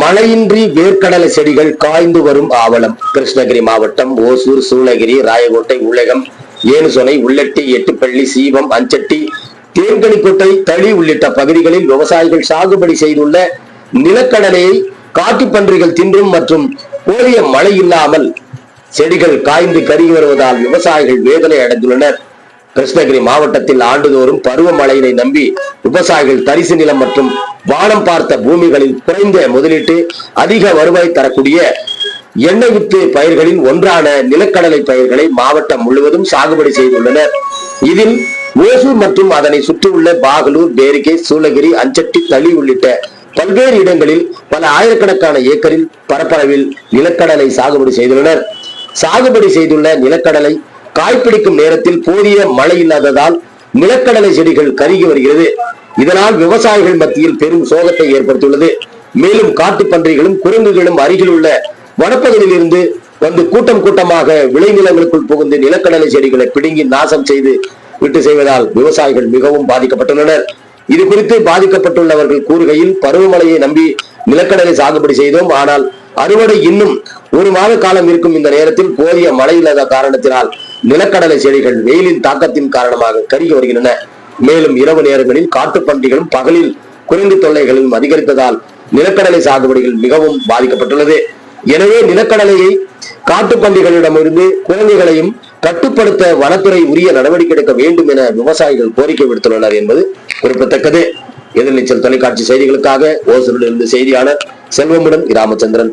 மழையின்றி வேர்க்கடலை செடிகள் காய்ந்து வரும் ஆவலம். கிருஷ்ணகிரி மாவட்டம் ஓசூர் சூளகிரி ராயகோட்டை உள்ளகம் ஏனுசொனை உள்ளட்டி எட்டுப்பள்ளி சீவம் அஞ்சட்டி தேன்கனிக்கோட்டை தளி உள்ளிட்ட பகுதிகளில் விவசாயிகள் சாகுபடி செய்துள்ள நிலக்கடலையை காட்டுப்பன்றிகள் தின்றும் மற்றும் போதிய மழை இல்லாமல் செடிகள் காய்ந்து கருகி வருவதால் விவசாயிகள் வேதனை அடைந்துள்ளனர். கிருஷ்ணகிரி மாவட்டத்தில் ஆண்டுதோறும் பருவமழையினை நம்பி விவசாயிகள் தரிசு நிலம் மற்றும் வானம் பார்த்த பூமிகளில் குறைந்த முதலீட்டு அதிக வருவாய் தரக்கூடிய எண்ணெய் வித்து பயிர்களின் ஒன்றான நிலக்கடலை பயிர்களை மாவட்டம் முழுவதும் சாகுபடி செய்துள்ளனர். இதில் ஓசூர் மற்றும் அதனை சுற்றியுள்ள பாகலூர் பேரிகை சூளகிரி அஞ்சட்டி தளி உள்ளிட்ட பல்வேறு இடங்களில் பல ஆயிரக்கணக்கான ஏக்கரில் பரப்பளவில் நிலக்கடலை சாகுபடி செய்துள்ளனர். சாகுபடி செய்துள்ள நிலக்கடலை காய்பிடிக்கும் நேரத்தில் போதிய மழை இல்லாததால் நிலக்கடலை செடிகள் கருகி வருகிறது. இதனால் விவசாயிகள் மத்தியில் பெரும் சோகத்தை ஏற்படுத்தியுள்ளது. மேலும் காட்டு பன்றிகளும் குரங்குகளும் அருகில் உள்ள வனப்பகுதியில் இருந்து வந்து கூட்டம் கூட்டமாக விளைநிலங்களுக்குள் புகுந்து நிலக்கடலை செடிகளை பிடுங்கி நாசம் செய்து விட்டு செய்வதால் விவசாயிகள் மிகவும் பாதிக்கப்பட்டுள்ளனர். இது குறித்து பாதிக்கப்பட்டுள்ளவர்கள் கூறுகையில் பருவமழையை நம்பி நிலக்கடலை சாகுபடி செய்தோம். ஆனால் அறுவடை இன்னும் ஒரு மாத காலம் இருக்கும் இந்த நேரத்தில் போதிய மழை இல்லாத காரணத்தினால் நிலக்கடலை செடிகள் வெயிலின் தாக்கத்தின் காரணமாக கருகி வருகின்றன. மேலும் இரவு நேரங்களில் காட்டுப் பன்றிகளும் பகலில் குறைந்து தொல்லைகளும் அதிகரித்ததால் நிலக்கடலை சாகுபடிகள் மிகவும் பாதிக்கப்பட்டுள்ளது. எனவே நிலக்கடலையை காட்டு பன்றிகளிடமிருந்து குழந்தைகளையும் கட்டுப்படுத்த வனத்துறை உரிய நடவடிக்கை எடுக்க வேண்டும் என விவசாயிகள் கோரிக்கை விடுத்துள்ளனர் என்பது குறிப்பிடத்தக்கது. எதிர்நீச்சல் தொலைக்காட்சி செய்திகளுக்காக ஓசூரிலிருந்து செய்தியாளர் செல்வமுடன் ராமச்சந்திரன்